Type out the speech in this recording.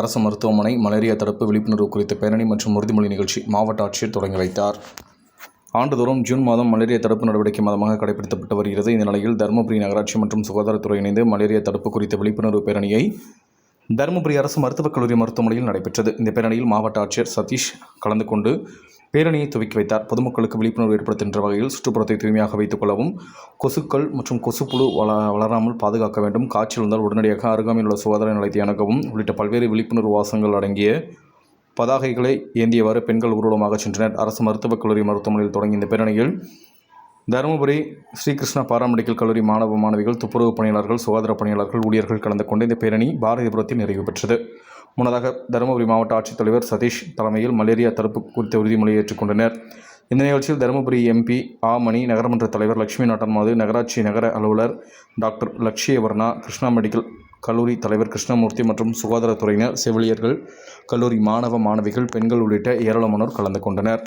அரசு மருத்துவமனை மலேரியா தடுப்பு விழிப்புணர்வு குறித்த பேரணி மற்றும் உறுதிமொழி நிகழ்ச்சி மாவட்ட ஆட்சியர் தொடங்கி வைத்தார். ஆண்டுதோறும் ஜூன் மாதம் மலேரியா தடுப்பு நடவடிக்கை மாதமாக கடைபிடிக்கப்பட்டு வருகிறது. இந்த நிலையில் தருமபுரி நகராட்சி மற்றும் சுகாதாரத்துறை இணைந்து மலேரியா தடுப்பு குறித்த விழிப்புணர்வு பேரணியை தருமபுரி அரசு மருத்துவக் கல்லூரி மருத்துவமனையில் நடைபெற்றது. இந்த பேரணியில் மாவட்ட ஆட்சியர் சதீஷ் கலந்து கொண்டு பேரணியை துவக்கி வைத்தார். பொதுமக்களுக்கு விழிப்புணர்வு ஏற்படுத்துகின்ற வகையில் சுற்றுப்புறத்தை தூய்மையாக வைத்துக் கொள்ளவும் கொசுக்கள் மற்றும் கொசுப்புழு வள வளராமல் பாதுகாக்க வேண்டும். காய்ச்சல் இருந்தால் உடனடியாக அருகாமையில் உள்ள சுகாதார நிலையத்தை அணுகவும். உள்ளிட்ட பல்வேறு விழிப்புணர்வு வாசங்கள் அடங்கிய பதாகைகளை ஏந்தியவாறு பெண்கள் ஊர்வலமாக சென்றனர். அரசு மருத்துவக் கல்லூரி மருத்துவமனையில் தொடங்கிய இந்த பேரணியில் தருமபுரி ஸ்ரீகிருஷ்ணா பாராமெடிக்கல் கல்லூரி மாணவ மாணவிகள் துப்புரவு பணியாளர்கள் சுகாதார பணியாளர்கள் ஊழியர்கள் கலந்து கொண்டு இந்த பேரணி பாரதிபுரத்தில் நிறைவு பெற்றது. முன்னதாக தருமபுரி மாவட்ட ஆட்சித்தலைவர் சதீஷ் தலைமையில் மலேரியா தடுப்பு குறித்த உறுதிமொழியை ஏற்றுக்கொண்டனர் இந்த நிகழ்ச்சியில் தருமபுரி எம்பி ஆ மணி நகரமன்ற தலைவர் லட்சுமி நாட்டன்மாது நகராட்சி நகர அலுவலர் டாக்டர் லட்சியவர்ணா கிருஷ்ணா மெடிக்கல் கல்லூரி தலைவர் கிருஷ்ணமூர்த்தி மற்றும் சுகாதாரத்துறையினர் செவிலியர்கள் கல்லூரி மாணவ மாணவிகள் பெண்கள் உள்ளிட்ட ஏராளமானோர் கலந்து கொண்டனர்.